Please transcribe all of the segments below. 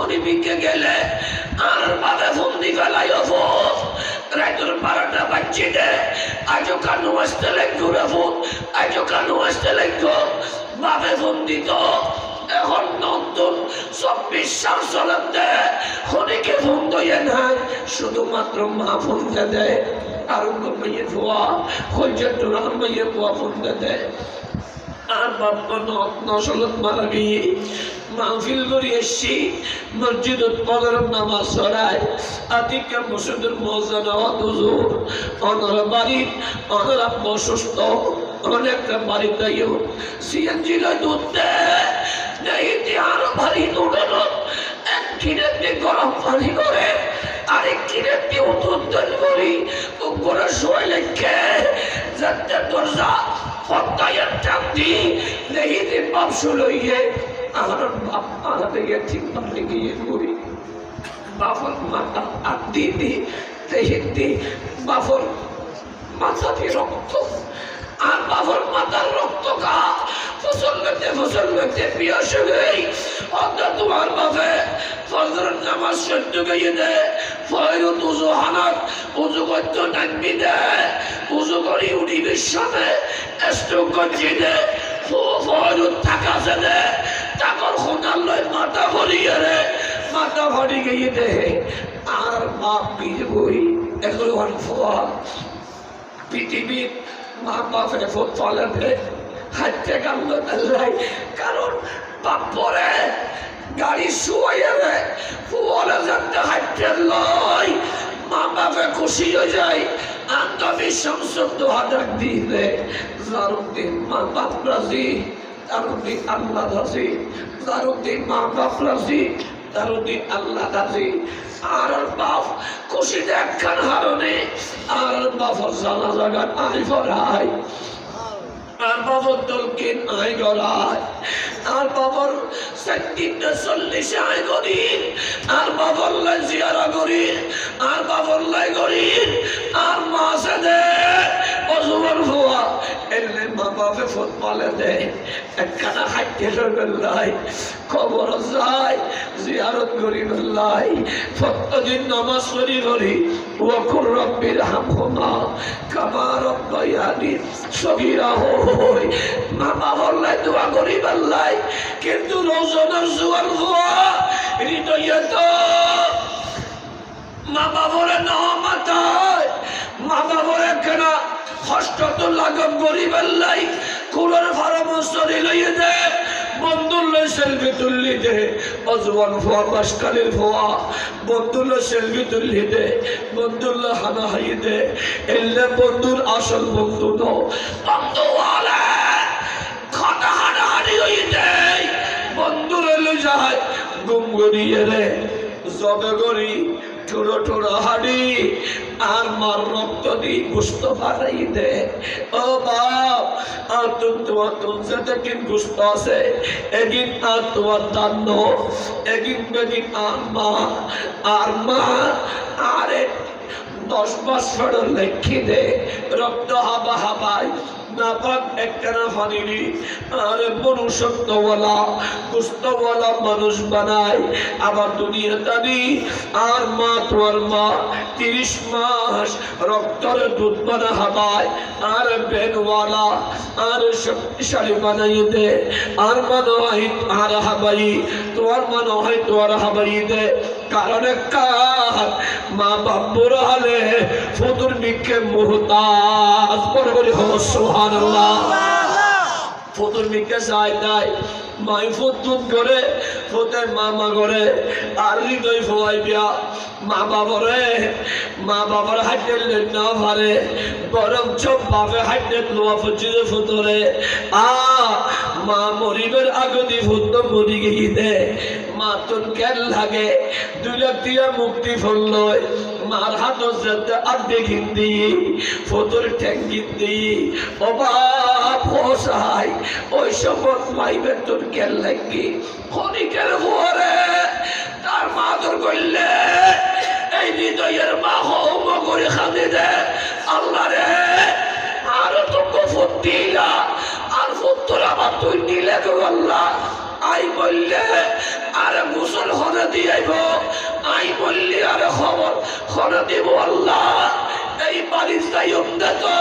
খনিবিকে গেলে আর বাদে ফন্দি ফেলাই অফোস রাইতর বারোটা বাচ্চি দে আজও কানু আসতে লাগতো রেফুন আজও কানু আসতে লাগতো বাপে ফন্দি তো। এখন নতুন চব্বিশ সাল চলাতে ফোন দইয়ে নাই। শুধুমাত্র মা ফোন দেয়? আর মাইয়ে ফোয়া হইজের টোরা মাইয়ে ফোয়া ফোন দেয়? আর বাপ্পা নসলত মারা গিয়ে মাহফিল করে এসছি, মসজিদ উৎপাদন নামাজ সরায় আতিকা মসজিদের মজা নেওয়া দুজোর অনারা বাড়ির অনারা অসুস্থ অনেকটা বাড়িতে সিএনজি লয় দুধ দেয় আরও ভারী দৌড়ানো এক কিনে গরম পানি করে আরেক কিনে দিয়ে উত্তর করি। উপরে শোয় লেখে, যাতে দরজা হত্যায়ের চাপ দি। দেখি যে বাপ শুলইয়ে আমার বাপ মারা থেকে ঠিক গিয়ে করি বাপর মাথা আর দিদি দি বাপর মাথা দিয়ে রক্ত। আর বাবার মাথার রক্ত কা ফসল করতে ফসল করতে পিয়াস গই অর্ধ তোমার বাপে ফজরের নামাজ সহ্য গাইয়ে দে ফয়রত উজু হানাত উজু করতে ডাকবি দে উজু করি উঠি বিশ্বনে স্ট্রোক করছি দে ফয়রত থাকা আছে দে তাকর লয় মাথা ভরিয়ে রে, মাথা ভরি গিয়ে দে আর বাপ বীজ বই, এগুলো পৃথিবীর মা বাপের ফলে হাঁটতে কামলো তাল্লাই কারণ বাপ পরে গাড়ি শুয়ে রে হাঁটতে লয়, মা বাপে খুশি হয়ে যায়, আত্মবিশ্বাস হাজার দিলে জারুদ্দিন মা বাপ রাজি জারুদ্দিন আল্লাহ রাজি জারুদ্দিন মা বাপ রাজি তারুদ্দিন আল্লাহ রাজি। আর বাপ খুশি দেখান হারণে, আর বাপর জানা জাগান আই ফরাই আর বাবর দলকে আই গড়ায় আর বাবর সত্যিটা চল্লিশে আই করি আর বাবর লাই জিয়ারা করি আর বাবর লাই করি আর মা দে অজুবর হওয়া এলে মা বাপে ফুটবলে দে, একখানা হাইটে লাই, খবর যায় জিয়ারত করি লাই প্রত্যেকদিন নামাজ পড়ি করি। ওকুর রব্বির হামহুমা, কামা রব্বায়ানি সগীরা হই। মা বাবার দোয়া করি লাই কিন্তু রোজনার জোয়ার হওয়া হৃদয়ে তো মা বাবরে ন মাথায়, মা বাবরে কেনা কষ্ট তো লাগব গরিবের লাই কুড়ের পরামর্শ লইয়ে দে বন্ধুর লই সেলফি তুললি দে, অজবান ফোয়া বাসকালের ফোয়া বন্ধুর লই সেলফি তুললি দে বন্ধুর লই হানা হাই দে। এলে বন্ধুর আসল বন্ধু ন। বন্ধু আলে, খানা হানা হানি হই দে। বন্ধুরে লই যায় গুম গড়িয়ে রে, জবে গড়ি, ঠুড়ো ঠুড়ো হাড়ি। আর মার রক্ত দিয়ে গুস্ত বাড়াই দে ও বাপ, আর তুমি তোমার তুলছে দেখিন গুস্ত আছে? একদিন আর তোমার দান্ন একদিন বেদিন আর মা আর মা, আরে দশ বছর লেখি দে, রক্ত হাবা হাবায় নাপাক একটানা ফানিনি আর মনুষ্যত্বওয়ালা কুস্তওয়ালা মানুষ বানায়। আবার দুনিয়া দাদি আর মা তোমার মা, তিরিশ মাস রক্তর দুধ বানা হাবায় আর বেনওয়ালা আর শক্তিশালী বানাই দে। আর মনে হয় আর হাবাই তোমার মনে হয় তোমার হাবাই দে। কারণ কার? মা বাপুর হলে ফুতুর নিকে মুহতাজ। বড় বলি হো সুবহানাল্লাহ। ফুতুর মিকে চাই তাই মাই ফুতুন করে, ফুতের মামা করে, আর হৃদয় ফোয়াই বিয়া মা বাবরে মা বাবার হাইটে না পারে। গরম চোখ বাপে হাইটে লোয়া ফুচিত ফুতরে, আ, মা মরিবের আগদি ফুত মরি গিয়ে দে মা তোর কেন লাগে? দুই লাখ দিয়া মুক্তি ফল মার হাত যাতে আর্ধে ঘিন্দি, ফতুর ঠ্যাঙ্গি দি ও বাপ হোসাই ওই সময় মাইবে তোর কেন লাগবি খনিকের ভরে তার মা তোর করলে, এই হৃদয়ের মা হোম করে খাদি দে আল্লাহ রে, আর তোকে ফুটি আর ফুটুর আবার তুই নিলে তো আল্লাহ। আই বললে গোসল হনে দিয়াইব আই বললি, আর খবর হনে দেব আল্লাহ। এই বাড়ির যাই তো।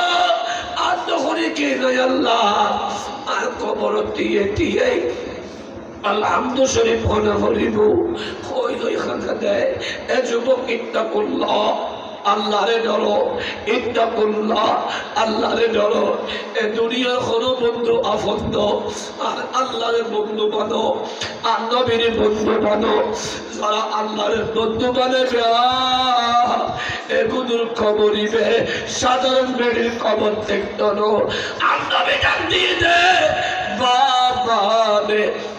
আর তখনই কে আল্লাহ? আর কবর দিয়ে দিয়ে আল্লাহ শরীফ ফোন হরিব দেয়? এ যুবক ইত্যা করল। আল্লাহরে ডরো, ইত্তাকুল্লাহ, আল্লাহরে ডরো। এ দুনিয়ার কোনো বন্ধু আফন্দ আর আল্লাহরে বন্ধু বানো আর নবীর বন্ধু বানো যারা আল্লাহরে বন্ধু বানাবে এগুলোর খবরিবে সাধারণ বেড়ির খবর দেখতো নবী ডাক দিয়ে দে, বাবা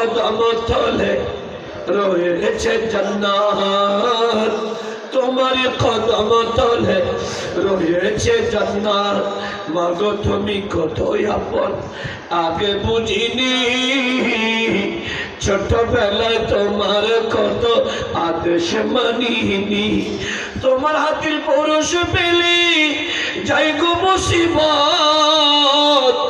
কদম তলে রয়েছে জান্নাত। তোমার কদম তলে রয়েছে জান্নাত। মাগো, তুমি কতই আপন? আগে বুঝিনি। ছোটবেলায় তোমার কত আদেশ মানিনি। তোমার হাতের পরশ পেলি যাই গো মুসিবত।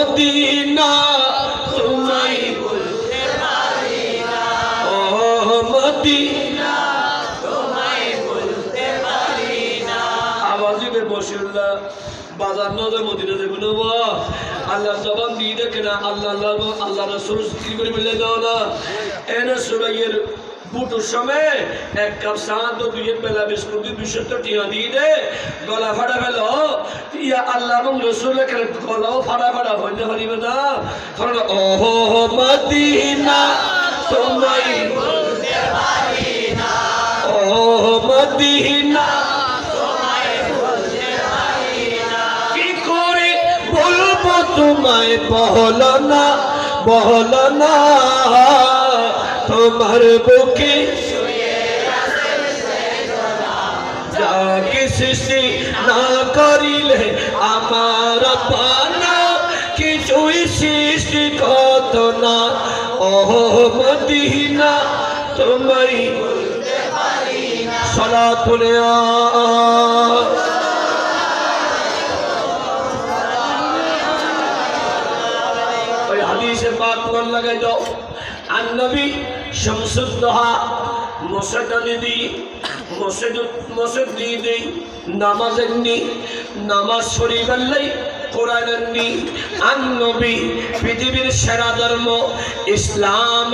মদিনা। তোমায় বলতে পারি না ও মদিনা। তোমায় বলতে পারি না আওয়াজে বে বসিল্লা বাজার নজর মদিনা দেব নেব আল্লাহ জবান দিয়ে দেখে না, আল্লাহ আল্লাহ আল্লাহ রসুল, কি করে মিলে দাও না? এনে সুরাইয়ের বুটুর সময় এক কাপ সাত ও দুই বেলা বিস্কুট দুইশো তো টিয়া দিয়ে দে। গলা ফাটা ফেল ইয়া আল্লাহ এবং রসুল গলাও ফাটা ফাটা হইতে পারিবে না। কারণ ওহো মদিনা, তোমায় বলতে পারি না। ও মদিনা, তোমায় বহল না। বহল না? তোমার বুকে যাকে সৃষ্টি না করিলে আমার পানা, কিছুই কত না। ও মদিনা তোমায় সলা তুলে আ শামসুদ্দোহা মসজিদ দিদি মসজিদ মসজিদ দেই নামাজ এমনি নামাজ শরীফ আল্লাই কোরআন এমনি আর নবী, পৃথিবীর সেরা ধর্ম ইসলাম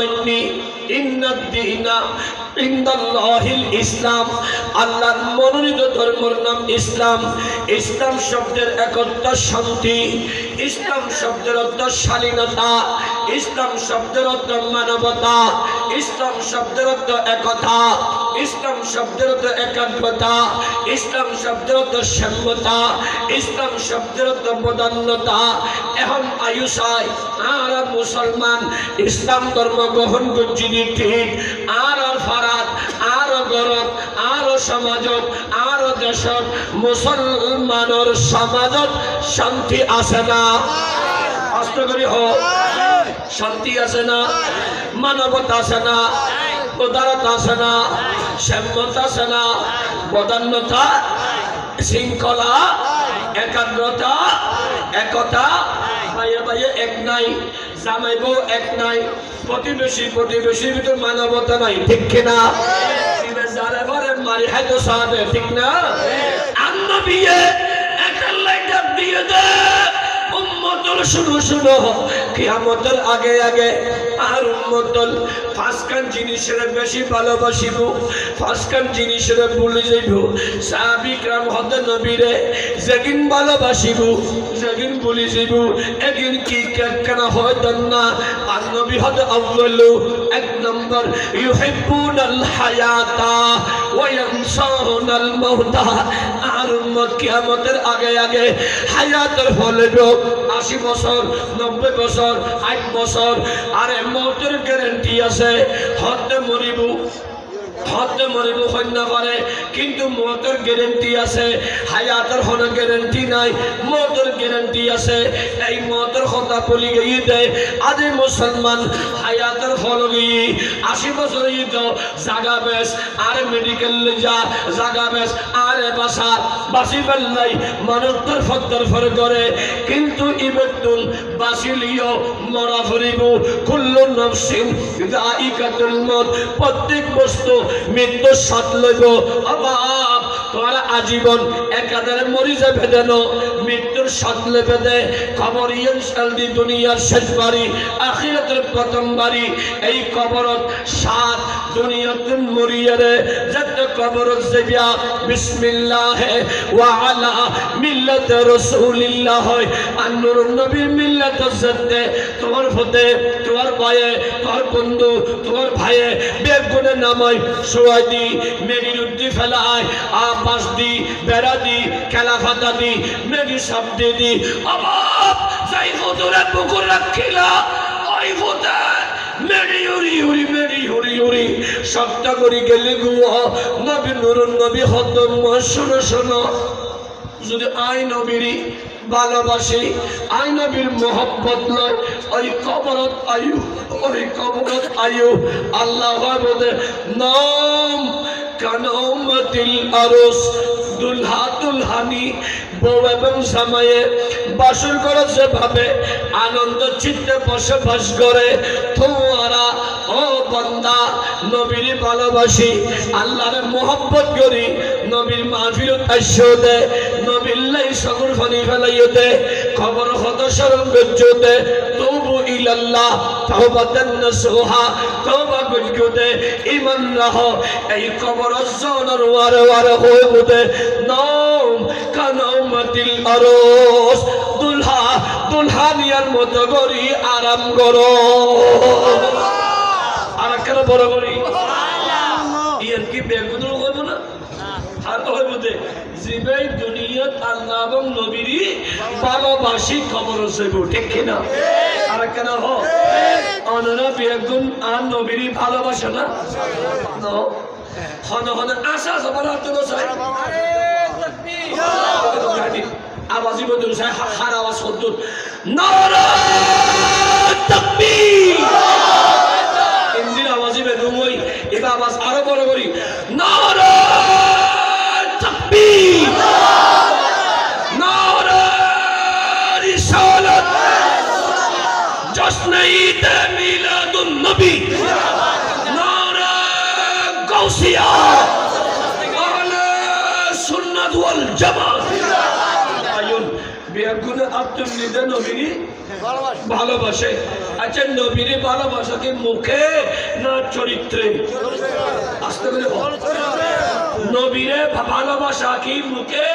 ইসলাম। আল্লাহর মনোনীত ধর্মের নাম ইসলাম। ইসলাম শব্দের একত্র শান্তি। ইসলাম শব্দের অর্থ শালীনতা। ইসলাম শব্দের অর্থ মানবতা। ইসলাম শব্দের অর্থ একতা। ইসলাম শব্দের অর্থ একাগ্রতা। ইসলাম শব্দের অর্থ সাম্যতা ইসলাম শব্দের অর্থ প্রধান্যতা এখন আয়ুষায় আর মুসলমান ইসলাম ধর্ম গ্রহণ ঠিক আর আর ফারাত আর গরত, আর সমাজত, আর দেশত, মুসলমানের সমাজত শান্তি আছে না? কষ্ট করি হোক শান্তি আছে না? মানবতা আছে না? উদারতা আছে না? সাম্যতা আছে না? বদান্যতা, শৃঙ্খলা একাগ্রতা একতা ভাইয়ে ভাইয়ে এক নাই জামাই বউ এক নাই প্রতিবেশী প্রতিবেশীর ভিতর মানবতা নাই ঠিক কিনা? যারা ঘরে মারি হাইতো সাহাবে ঠিক না? আন্ন বিয়ে একটা লাইটার দিয়ে দে উম্মতল শুনো শুনো কিয়ামতের আগে আগে আর উম্মতল ফাঁসকান জিনিসের বেশি ভালোবাসিব ফাঁসকান জিনিসের ভুলে যাইব সাহাবিক রাম হতে নবীরে যেদিন ভালোবাসিব, যেদিন ভুলে যাইব একদিন কি কেন হয়তো না। আর নবী হতে আউ্বালু এক নম্বর, ইউহিব্বুনাল হায়াতা ওয়া ইয়ানসাউনাল মাউতা। আর উম্মত কিয়ামতের আগে আগে হায়াতের ফলে আশি বছর নব্বই বছর আট বছর আরে মৌতের গ্যারেন্টি আছে। হতে মরিব। হতে মরিব সৈন্য পারে কিন্তু মতের গ্যারেন্টি আছে হায়াতের হন গ্যারেন্টি নাই মতের গ্যারেন্টি আছে। এই মতের কথা বলি গিয়ে দেয় আদি মুসলমান হায়াতের ফল গিয়ে আশি বছর ঈদ, জাগা বেশ আর মেডিকেল যা, জাগা বেশ আর বাসা বাসি পেল্লাই মানুষ তোর ফর করে কিন্তু ইবেতুল বাসিলিও মরা ফরিব কুল্লু নফসিন দাইকাতুল মত প্রত্যেক বস্তু মৃত্যু সৎ লইব। অবাব তোমার আজীবন একাধারে মরি যাবে যেন মৃত্যুর সাথ লেবে দে খবর ইনশাল্দি দুনিয়ার শেষ বাড়ি, আখিরাতের প্রথম বাড়ি। এই কবরত সাত দুনিয়াতে মরিয়ারে যত কবরত যাবিয়া বিসমিল্লাহ ওয়া আলা মিল্লাত রাসূলিল্লাহ হয়। আর নূর নবীর মিল্লাত সত্যে তোমার ফতে তোমার ভয়ে তোমার বন্ধু, তোমার ভাইয়ে বেগুনে নামাই শুয়াই দি মেরির উদ্দি ফেলায় আবাস দি, বেড়া দি খেলা ফাতা দি, মেরি সব দি দি অবাব যাই ফতুরে পুকুর রাখিলা ওই ফতে মেরি উড়ি উড়ি, মেরি উড়ি উড়ি। সবটা করি গেলে গুয়া নবী নুরুন নবী হতম শোনো শোনো। যদি আই নবীরই ভালোবাসি আয়ু, ওই কবরত আয়ু। আল্লাহ নাম কানমতিল আরস দুলহা দুলহানি বউ এবং জামাইয়ে বাসর করে যেভাবে আনন্দ চিত্তে বসবাস করে, তোমরা ও বন্দা, নবীর ভালোবাসি, আল্লাহর মোহব্বত করি, নবীর মাহফিল তাস্য দে, নবীর লাই সগর ফানি ফেলাইয়ে দে, খবর হত স্মরণ গজ্জ দে, তবু ইলাল্লাহ তাওবাতান নাসুহা তওবা গজ্জ দে ইমান রাহ, এই কবর জনর ওয়ারে ওয়ারে হয়ে মুদে নাম কানামাতিল আরস দুলহা দুলহানিয়ার মতো করি আরাম করো। আর কেন বড় করি ইয়ার কি বেগুন হইব না? আর হইব দে জিবাই দুনিয়াত আল্লাহ এবং নবীরই ভালোবাসি খবর হইব ঠিক কিনা? আর কেন হ। অনরা বেগুন আর নবীরই ভালোবাসে ন। হন হন, আশা সবার হাতে বসায় আওয়াজই বদল চাই হার, আওয়াজ সদ্দুর নারা তাকবীর। ইন্দির হই আওয়াজ আব্দুল নিদা নবীর ভালোবাসে। আচ্ছা নবীর ভালোবাসা কি মুখে না চরিত্রে? আসতে বল। নবীরে ভালোবাসা কি মুখে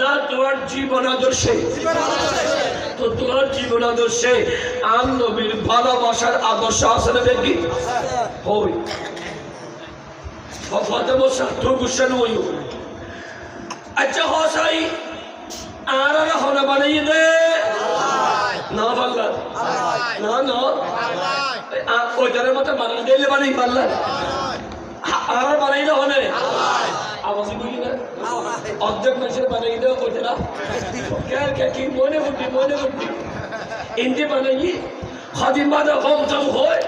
না তোমার জীবন আদর্শে? তো তোমার জীবন আদর্শে আম নবীর ভালোবাসার আদর্শ আছে না দেখি? আচ্ছা হসাই আর আর হনা বানাইয়ে দে। না পারলা না না ওইটার মতো বানাই দিলে বানাই পারলা আর বানাই না হনে আওয়াজ বুঝি না। অর্ধেক মানুষের বানাই দেওয়া ওইটা কে মনে বুদ্ধি মনে বুদ্ধি। ইন্দি বানাই খাদিম বাদা কম জম হয়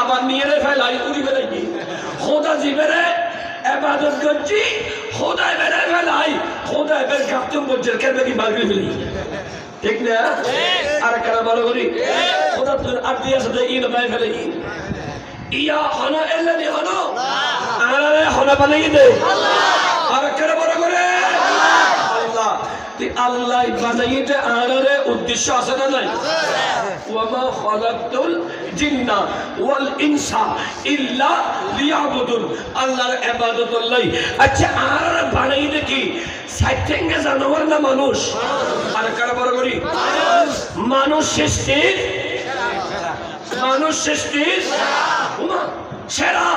আবার নিয়ে ফেলাই উড়ি ফেলাই খোদা জীবেরে এবাদত করছি। খোদায় বেড়ে ফেলাই। খোদায় বের কাপ্তুম করছে। কেন কি মাগরি ফেলি? ঠিক না? আর কারা বড় করি? তোর আর দিয়ে সাথে ইন বাই ফেলে ই ইয়া হনা এলে নি হনো। আরে, হনা বানাই দে আর কারা বড় করে? আল্লাহ। আল্লাহ বানাইতে আনারে উদ্দেশ্য আছে না নাই? ওয়ামা খালাকতুল জিন্না ওয়াল ইনসা ইল্লা লিয়াবুদুন। আল্লাহর ইবাদত লাই আচ্ছা আর বানাইতে কি সাইটেঙ্গে জানোয়ার না মানুষ? আর বড় করি? মানুষ সৃষ্টির মানুষ সৃষ্টির উমা সেরা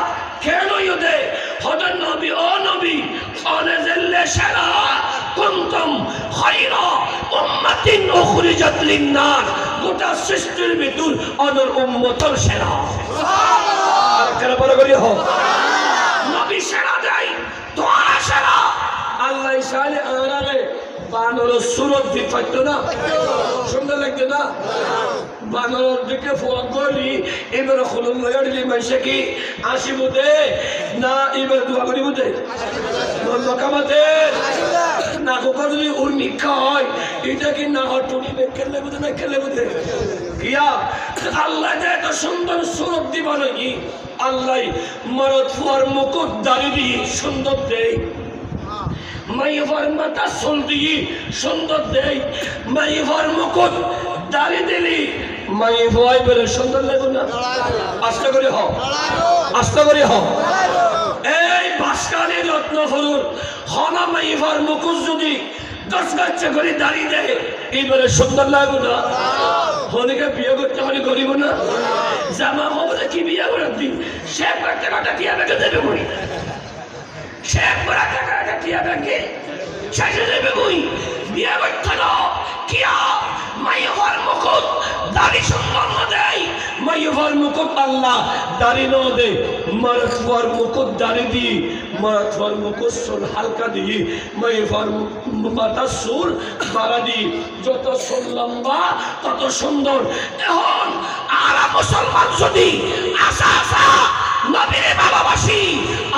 কেন ইউদে? হদর নবী ও নবী অনেজেল্লে সেরা কুন্তম খাইরা উম্মাতিন উখরিজাত লিন্নাস। গোটা সৃষ্টির ভিতর অনর উম্মতর সেরা। কেন বড় করি হোক নবী সেরা দেয় দোয়া সেরা। আল্লাহ ইসালে আনারে বানর সুরত দি থাকতো না? সুন্দর লাগতো না? বানর দিকে ফোন করি, এবার খুলুন লাগাড়ি মাইসে কি? আসিব দে না, এবার দোয়া করিব দে লকামাতে না কোকা যদি ওর নিক্ষা হয়, এটা কি না হয় টুনি খেললে বুঝে না খেললে বুঝে কিয়া আল্লাহ যে এত সুন্দর সুরত দিব নাকি? আল্লাহ মরদ ফুয়ার মুকুট দাঁড়ি দিয়ে সুন্দর দেয়। মাইভার মাথা চুল দিয়ে সুন্দর দেয় মাইভার মুকুট, দাঁড়ি দিলি। মাই ভয় বলে সুন্দর লাগবে না? আস্তে করে হ আস্তে করে হ এই বাসকারি রত্ন হরুর, হনা মাইভার মুকুট যদি দশ বাচ্চা করে দাঁড়িয়ে দেয় এইবারে সুন্দর লাগবে না? হনিকে বিয়ে করতে হলে করিব না? জামা হবলে কি বিয়ে করে দিন সে করতে কাটা কি আমাকে দেবে করি সে করা টাকা কি আমাকে শেষে দেবে কই? বিয়ে করতে না কিয়া? মাইয়ার মুকুট দাড়ি সুন্দর না দেয়। মাইয়ার মুকুট আল্লাহ দাড়ি না দে মারফর মুকুট দাড়ি দি মারফর মুকুট সুর হালকা দি মাইয়ার মাথা সুর বাড়া দি যত সুর লম্বা, তত সুন্দর। এখন আরা মুসলমান যদি আসা আসা নবীরে ভালোবাসি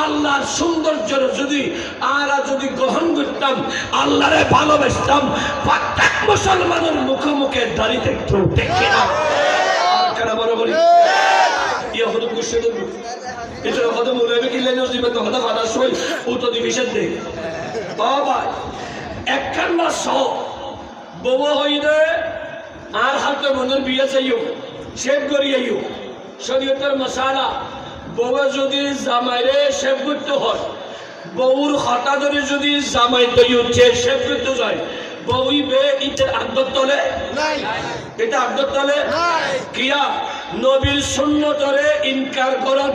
আল্লাহর সৌন্দর্য যদি আরা যদি গ্রহণ করতাম, আল্লাহরে ভালোবাসতাম, প্রত্যেক মুসলমানের মুখে মুখে দাঁড়িয়ে একটু দেখি না? কেন বড় তো দিবিসের দে বাবা, একখান শ, বউ হইলে আর হাতে মনের বিয়ে চাইও শেভ করিয়াইও, শরীয়তের মশালা বউয়ে যদি জামাইরে করতে হয় বউর হঠাৎ ধরে যদি জামাই তৈ উঠছে শেভ করতে যায় বউই বে ইটের আগত তলে? এটা আগত তলে? কিয়া? নবীর সুন্নতরে ইনকার করন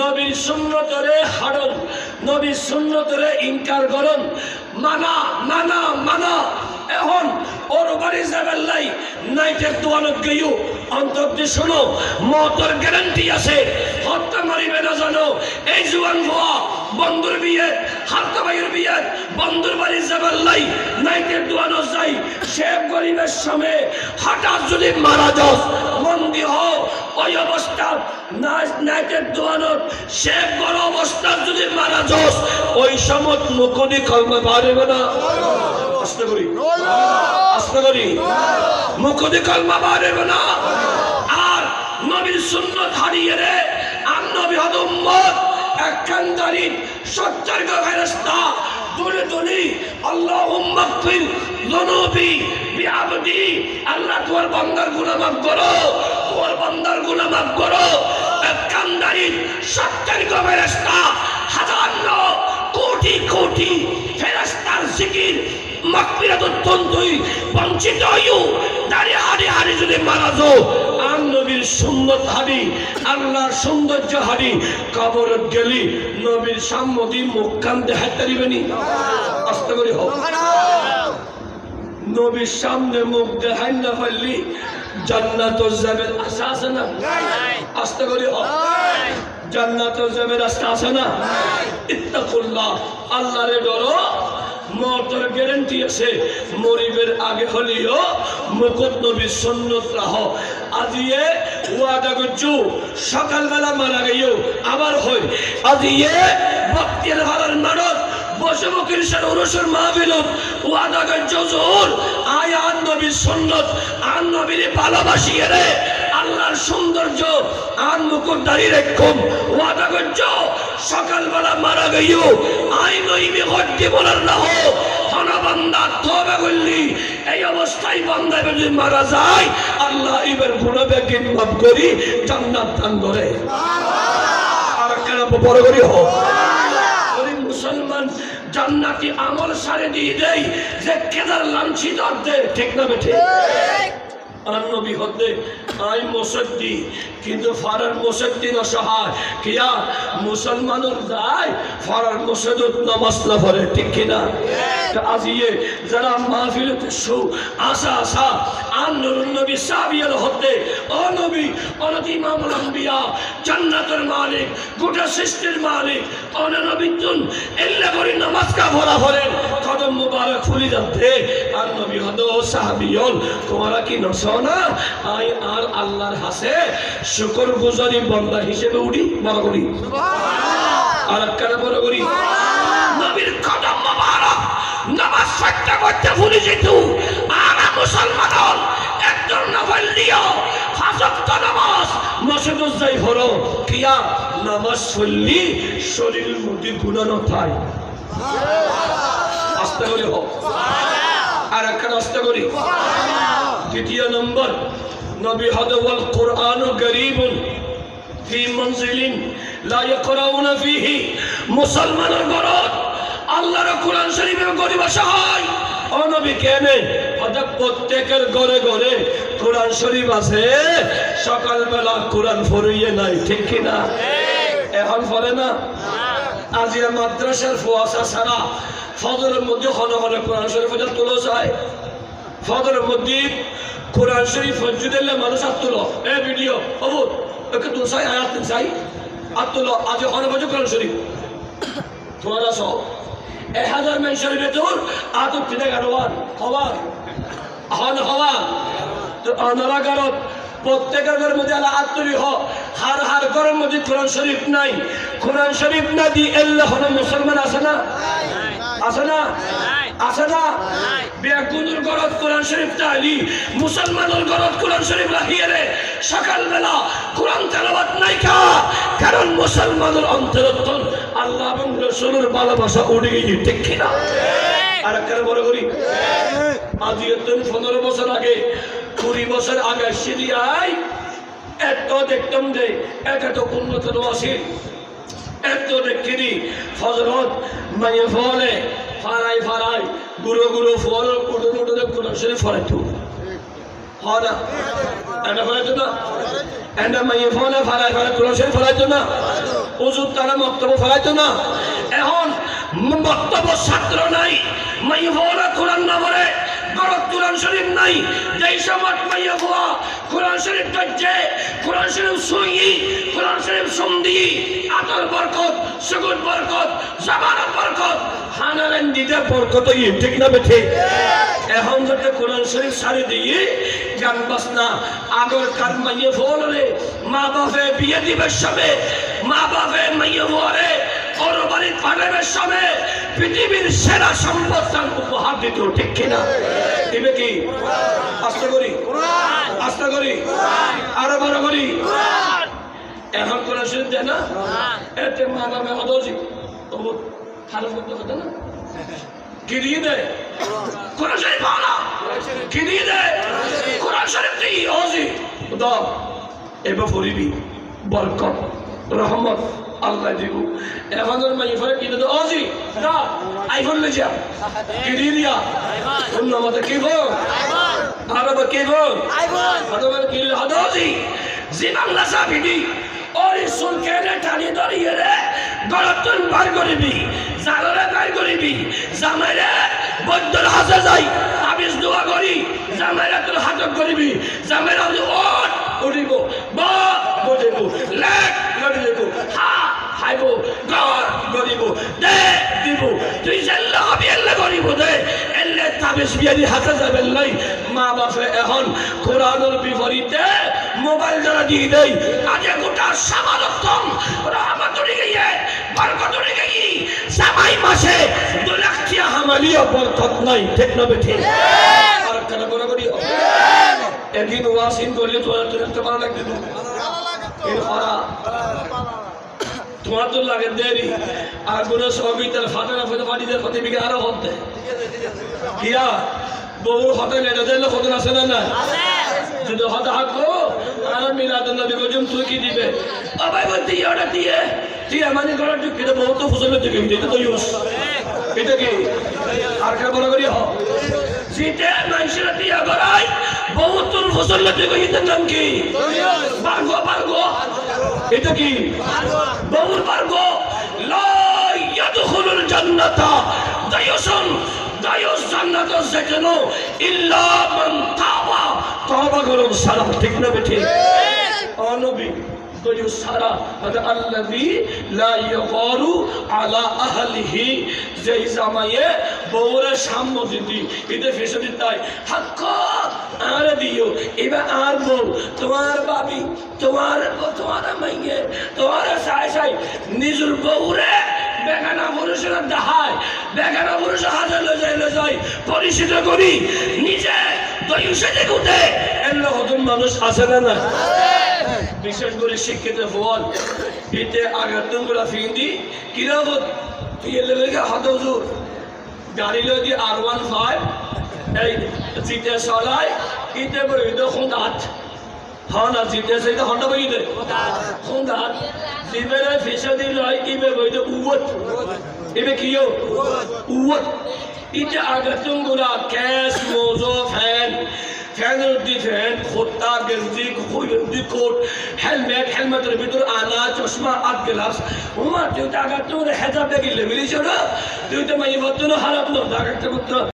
নবীর সুন্নতরে হারন নবীর সুন্নতরে ইনকার করন মানা মানা মানা। এখন যাবেন নাই নাইটের দোয়ানত গেও অন্তর্দি শোনো, মতর গ্যারান্টি আছে, হত্যা মারিবে না জানো। এই জুয়ান ভুয়া, বন্ধুর বিয়ে ভাইয়ের বিয়ে, বন্ধুর বাড়ি যাবেন নাই নাইটের দোয়ানত যাই। সে গরিবের সামনে হঠাৎ যদি মারা যাও মন্দি হও। ওই অবস্থা নাইটের দোয়ানত সে বড় অবস্থা যদি মারা যাস, ওই সময় মুখনি কর্মে পারবে না। আস্তে করি। আস্তে করি। মুখনি কলমা পারবে না। আর নবীর সুন্নত হারিয়ে রে আর নবী হদ উম্মত। একখান দাঁড়িয়ে সত্তর ফেরস্তা দূরে দূরে আল্লাহ মাগফির জনবি বিআবদি। আল্লাহ তোমার বান্দার গুনাহ মাফ করো তোমার বান্দার গুনাহ মাফ করো। একখান দাঁড়িয়ে সত্তর ফেরস্তা হাজার কোটি কোটি ফেরস্তার জিকির মাকফিরাত তন্তুই বঞ্চিত হইও। দাঁড়িয়ে হারি হারি যদি মারা যাও আর নবীর সুন্দর হারি আল্লাহর সৌন্দর্য হারি কবর গেলি নবীর সাম্মতি মুখ কান দেখাতে পারিবেনি আস্তে করে হোক। নবীর সামনে মুখ দেখাই না পারলি জান্নাত যাবে আশা আছে না? আস্তে করে হোক। জান্নাত যাবে রাস্তা আছে না? ইত্তাকুল্লাহ আল্লাহরে ডরো। মতের গ্যারেন্টি আছে। মরিবের আগে হলিও মুকুট নবী সন্ন্যত রাহ। আজিয়ে ওয়াদা করছু, সকালবেলা মারা গেও আবার হই আজিয়ে ভক্তির হারার মানত বসুমুখীর সার উরসের মাহবিলত ওয়াদা করছু, জোর। আয় আন নবীর সন্ন্যত আন নবীর ভালোবাসিয়ে রে। আল্লাহর সৌন্দর্য আর মুকুট দাঁড়িয়ে রেখুন ওয়াদা করছ, সকালবেলা মারা গইও। আই নইবি হট্টি বলার না হো। হনবা বান্দা তবে করলি এই অবস্থায় বান্দা যদি মারা যায়, আল্লাহ এবার গুণবে গিন করি, জান্নাত দান আর ওই মুসলমান জান্নাতি আমল সারে দিয়ে দেয় যে কেদার লাঞ্ছিত ঠিক না বেঠে আর নবী হতে আই মোসদ্দি কিন্তু কিয়া? মোসদ্দত নামাজ না পড়ে ঠিক কিনা? তা আজ ইয়ে যারা মাহফিলতে শো আশা আশা আর নুরুন নবী সাবিয়াল হতে আম্বিয়া জান্নাতের মালিক গোটা সৃষ্টির মালিক এল্লা করে নামাজ কা ভরা ভরেন কদম মুবারক ফুলি যাতে আর নবী হদ সাহাবিয়ল তোমরা কি নস না? আই আর আল্লাহর হাসে শুকর গুজারি বন্দা হিসেবে উঠি বড় করি। আর একখানে বড় করি? সাতটা করতে ভুলে যেত আর মুসলমান হল একজন নফল দিও। ফাঁসক্ত নামাজ। মসজিদ যাই হলো কিয়া নামাজ পড়লি শরীরের মধ্যে গুণানো থাই আস্তে করে হোক। আর আস্তে করি। দ্বিতীয় নম্বর নবী হদওয়াল কোরআন গরিবুন ফি মনজিলিন লা ইয়াকরাউনা ফিহি। মুসলমানের ঘরত আল্লাহর কোরআন শরীফের গরিব সহায় ও নবী কেনে অর্থাৎ প্রত্যেকের ঘরে ঘরে কোরআন শরীফ আছে। সকালবেলা কোরআন ফরিয়ে নাই, ঠিক কিনা এখন ফলে না? আজিয়া মাদ্রাসার ফুয়াশা ছাড়া ফজরের মধ্যে ঘন ঘন কোরআন শরীফ তোলো যায়। ফজরের মধ্যে কোরআন শরীফ ফজুদেলে মানুষ আর তুলো এ ভিডিও হবু একে তুল চাই, আয়াত চাই। আর তুলো আজ ঘন বছর কোরআন শরীফ। তোমরা সব এক হাজার মেন শরীফে তোর আত তিনে গারোয়ান হওয়ার। হন হওয়া তো আনারা গারত প্রত্যেকের মধ্যে আলা আত্মরি হ হার হার ঘরের মধ্যে কোরআন শরীফ নাই। কোরআন শরীফ না দি এল্লাহ মুসলমান আছে না? আছে না? আছে না। বেগুনুর গরত কোরআন শরীফ তাইলি মুসলমানের গরত কোরআন শরীফ রাখিয়ে রে। সকালবেলা কোরআন তেলাওয়াত নাই কা? কারণ মুসলমানের অন্তরত্তন আল্লাহ এবং রসুলের ভালোবাসা উড়ে গিয়ে ঠিক কিনা? আর একটা বড় করি আজ এতদিন পনেরো বছর আগে কুড়ি বছর আগে সিরিয়ায় এত দেখতাম যে এক এত উন্নত আসিল এত দেখিনি। ফজরত মাইয়ে ফলে ফারাই ফারাই গুঁড়ো গুঁড়ো, ফল, কুটো কুটো কুটো সেরে ফলাইতো হয় না? না? না? ওষুধ তারা বক্তব্য না? এখন ছাত্র নাই, মাইয়ে ফলে, কোরআন না বলে গরত কোরআন শরীফ নাই, যেই সময় মাইয়া ভুয়া, কোরআন শরীফ কাটছে, কোরআন শরীফ সঙ্গী কোরআন শরীফ সন্ধি, আতর বরকত সুগুন বরকত জামানত বরকত হানারেন দিতে বরকত ঠিক না বেঠে? এখন যাতে কোরআন শরীফ সারি দিয়ে গান বাসনা আগর কার মাইয়ে ভোলে মা বাপে বিয়ে দিবে সবে, মা বাপে মাইয়ে ভোলে পাঠাবের সবে পৃথিবীর সেরা সম্পদ তার উপহার দিত ঠিক কিনা? দিবে কি? আস্তে করি? আস্তে করি? আরও বড় করি? এখন কোন শরীর দেয় না? এতে মা বাবা অদর্জি তবু খারাপ করতে হতো না? কি দিয়ে কোরআন শরীফ পাও না রহমত। আল্লাহ দিব। এখন তোর মাই ফলে কিনে তো অজি না আইফোন লে যা। কি দিয়ে। অন্য মতে কি গো? আর আবার কি গো? আবার কি হদজি জি বাংলা সাবিদি ওই সুন কেনে টানি ধরিয়ে রে গড়তন বার করিবি জালরে বার করিবি, জামাইরে বৈদ্যর হাতে যাই আবিস দোয়া করি, জামাইরে তোর হাতক করিবি, জামাইরা ওট উঠিব, বা লেট গড়িব হা খাইব গড় গড়িব দে দিব। তুই জানলে আমি এল্লে গড়িব দে। এল্লে তাবিজ বিয়ারি হাতে যাবেন নাই। মা বাপে এখন কোরআনের বিপরীতে মোবাইল যারা দিয়ে দেয়। আজ গোটা সামারকম রহমাতুরি গিয়ে বরকতুরি গিয়ে জামাই মাসে দু লাখ টিয়া হামালিও বরকত নাই। ঠিক না আর কেন করি একদিন ওয়াসিন করলে লাগবে এর খরা। তোমার তো লাগে দেরি। আর কোনো সবই তার ফাটে না ফাটে পানি দেয় ক্ষতি বিঘে আরও হতে কিয়া? বউর হতে নেটা দিলে কত আছে না যদি হতে হাত করো আর মিলাদ নবী গজম কি দিবে? আবাই বলতে ইয়াটা দিয়ে তুই আমানি করার ঠিক কিন্তু বহুত ফসলের দিকে এটা তো ইউস। এটা কি? আর কে বড় করি হ দিয়া করাই বহুত ফসলের দিকে নাম কি? বার্গো বার্গো এটা কি? বহুল বার্গো লা ইয়াদখুলুল জান্নাতা। দায়ুসুন দায়স জান্নাত সেজন্য ইল্লা মান তাওবা তওবা করুন সালাম ঠিক না বেঠিক অনবী আর দিও, এবার আর বউ, তোমার বাবি, তোমার তোমার মাইয়ে, তোমার সাই সাই, নিজের বউরে বেগানা পুরুষের দেখায় বেগানা পুরুষ হাজার লো যাই লো যাই পরিচিত করি, নিজে সেজে গুটে এর নতুন মানুষ না না? বিশেষ করে শিক্ষিত বল এতে আগের তুমগুলা ফিন্দি এলে লেগে হাত হুজুর। গাড়ি দিয়ে আর ওয়ান ফাইভ এই, জিতে চলাই ইতে বই দেখুন দাঁত হ্যাঁ না, জিতে তো হন্ডা বই দে। কোন দাঁত জিবেরে ফিসে দিল ইবে বই উবত ইবে কিও উবত ইতে আগের তুমগুলা ক্যাশ মোজো ফ্যান ফ্যানের দি ফ্যান খোত্তা গেঞ্জি গেঞ্জি কোট, হেলমেট, হেলমেটের ভিতর আনা চশমা, আট গ্লাস ওমা তুই টাকা তোর হেজাব দেখিলে লেমিলিছ না তুই তো মাই বর্তন হারাপ না টাকা